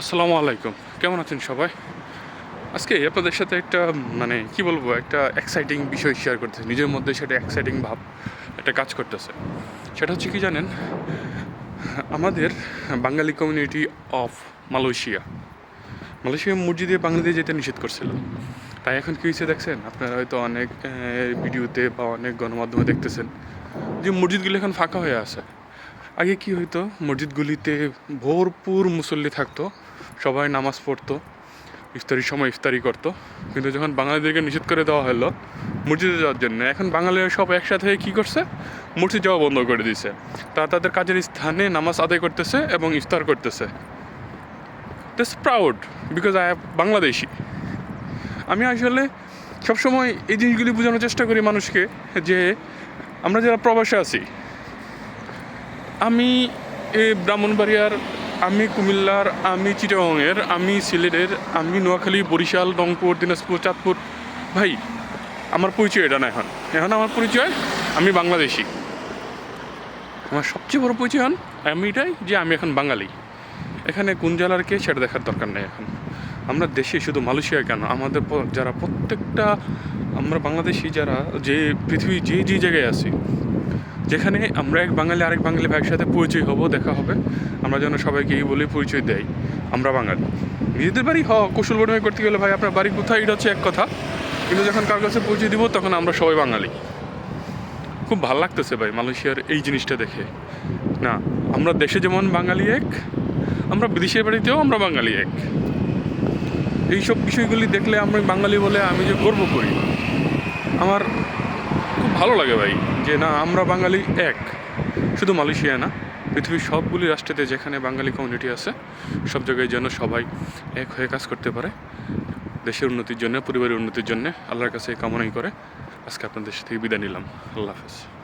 আসসালামু আলাইকুম। কেমন আছেন সবাই? আজকে আপনাদের সাথে একটা মানে কি বলব, একটা এক্সাইটিং বিষয় শেয়ার করতেছে। নিজের মধ্যে সেটা এক্সাইটিং ভাব একটা কাজ করতেছে। সেটা হচ্ছে কি জানেন, আমাদের Bengali community of Malaysia. Malaysia মসজিদে বাংলাদেশে যেতে নিষেধ করছিল। তাই এখন কী হয়েছে দেখছেন? আপনারা হয়তো অনেক ভিডিওতে বা অনেক গণমাধ্যমে দেখতেছেন যে মসজিদগুলো এখন ফাঁকা হয়ে আছে। আগে কি হইতো? মসজিদগুলিতে ভরপুর মুসল্লি থাকতো, সবাই নামাজ পড়তো, ইফতারির সময় ইফতারি করতো। কিন্তু যখন বাঙালিদেরকে নিষেধ করে দেওয়া হলো, মসজিদে যাওয়ার জন্য, এখন বাঙালিরা সব একসাথে কী করছে? মসজিদ যাওয়া বন্ধ করে দিছে। তা তাদের কাজের স্থানে নামাজ আদায় করতেছে এবং ইফতার করতেছে। This proud because I Bangladeshi. আমি আসলে সবসময় এই জিনিসগুলি বোঝানোর চেষ্টা করি মানুষকে, যে আমরা যারা প্রবাসে আছি আমি এ ব্রাহ্মণবাড়িয়ার, আমি কুমিল্লার, আমি চিটাগংয়ের, আমি সিলেটের, আমি নোয়াখালী, বরিশাল, রংপুর, দিনাজপুর, চাঁদপুর। ভাই, আমার পরিচয় এটা না এখন। এখন আমার পরিচয়, আমি বাংলাদেশি। আমার সবচেয়ে বড় পরিচয় হন আমি এটাই যে আমি এখন বাঙালি। এখানে কোন জেলার কে সেটা দেখার দরকার নেই এখন। আমরা দেশে শুধু মালয়েশিয়া কেন? আমাদের যারা প্রত্যেকটা, আমরা বাংলাদেশি যারা, যে পৃথিবী, যে যে জায়গায় আছি যেখানে আমরা এক বাঙালি আরেক বাঙালি ভাইয়ের সাথে পরিচয় হব, দেখা হবে। আমরা যেন সবাইকে এই বলে পরিচয় দেয় আমরা বাঙালি। নিজেদের বাড়ি হ কৌশল বর্ণময় করতে গেলে ভাই, আপনার বাড়ি কোথায়? এটা হচ্ছে এক কথা। কিন্তু যখন কার কাছে পরিচয় দিব, তখন আমরা সবাই বাঙালি। খুব ভালো লাগতেছে ভাই, মালয়েশিয়ার এই জিনিসটা দেখে। না, আমরা দেশে যেমন বাঙালি এক, আমরা বিদেশের বাড়িতেও আমরা বাঙালি এক। এইসব বিষয়গুলি দেখলে আমরা বাঙালি বলে আমি যে গর্ব করি। আমার খুব ভালো লাগে ভাই। যে না, আমরা বাঙালি এক। শুধু মালয়েশিয়া না, পৃথিবীর সবগুলি রাষ্ট্রেতে যেখানে বাঙালি কমিউনিটি আছে, সব জায়গায় যেন সবাই এক হয়ে কাজ করতে পারে। দেশের উন্নতির জন্য, পরিবারের উন্নতির জন্য আল্লাহর কাছে কামনাই করে। আজকে আপনাদের সাথে বিদায় নিলাম। আল্লাহ হাফেজ।